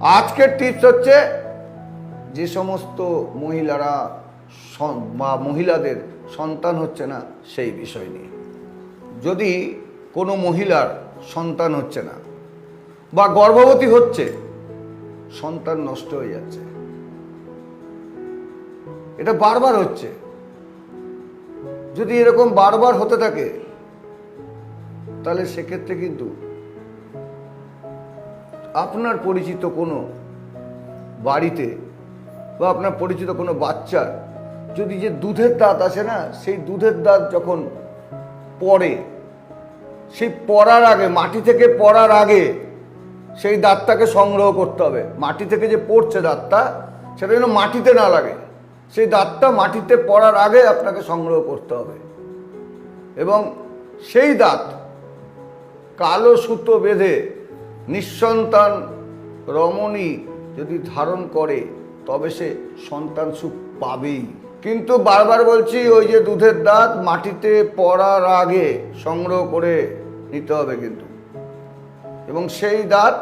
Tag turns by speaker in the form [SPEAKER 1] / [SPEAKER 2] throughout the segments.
[SPEAKER 1] আজকের টিপস হচ্ছে যে সমস্ত মহিলারা বা মহিলাদের সন্তান হচ্ছে না সেই বিষয় নিয়ে। যদি কোনো মহিলার সন্তান হচ্ছে না বা গর্ভবতী হচ্ছে, সন্তান নষ্ট হয়ে যাচ্ছে। এটা বারবার হচ্ছে। যদি এরকম বারবার হতে থাকে, তাহলে সেক্ষেত্রে কিন্তু আপনার পরিচিত কোনো বাড়িতে বা আপনার পরিচিত কোনো বাচ্চার যদি যে দুধের দাঁত আছে না, সেই দুধের দাঁত যখন পড়ে, সেই পড়ার আগে, মাটি থেকে পড়ার আগে সেই দাঁতটাকে সংগ্রহ করতে হবে। মাটি থেকে যে পড়ছে দাঁতটা, সেটা যেন মাটিতে না লাগে। সেই দাঁতটা মাটিতে পড়ার আগে আপনাকে সংগ্রহ করতে হবে। এবং সেই দাঁত কালো সুতো বেঁধে নিঃসন্তান রমণী যদি ধারণ করে, তবে সে সন্তান সুখ পাবেই। কিন্তু বারবার বলছি, ওই যে দুধের দাঁত মাটিতে পড়ার আগে সংগ্রহ করে নিতে হবে কিন্তু। এবং সেই দাঁত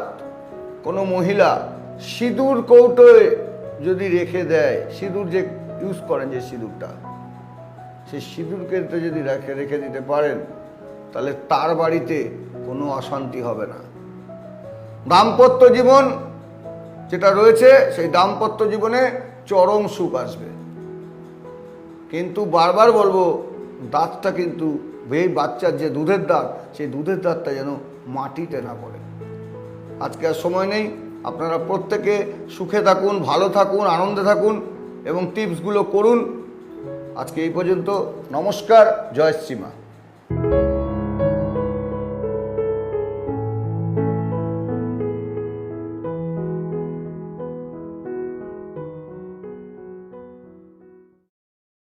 [SPEAKER 1] কোনো মহিলা সিঁদুর কৌটোয় যদি রেখে দেয়, সিঁদুর যে ইউজ করেন যে সিঁদুরটা সেই সিঁদুরকে যদি রেখে রেখে দিতে পারেন, তাহলে তার বাড়িতে কোনো অশান্তি হবে না। দাম্পত্য জীবন যেটা রয়েছে, সেই দাম্পত্য জীবনে চরম সুখ আসবে। কিন্তু বারবার বলব, দাঁতটা কিন্তু এই বাচ্চার যে দুধের দাঁত, সেই দুধের দাঁতটা যেন মাটিতে না পড়ে। আজকে আর সময় নেই, আপনারা প্রত্যেকে সুখে থাকুন, ভালো থাকুন, আনন্দে থাকুন এবং টিপসগুলো করুন। আজকে এই পর্যন্ত, নমস্কার, জয় শ্রীমা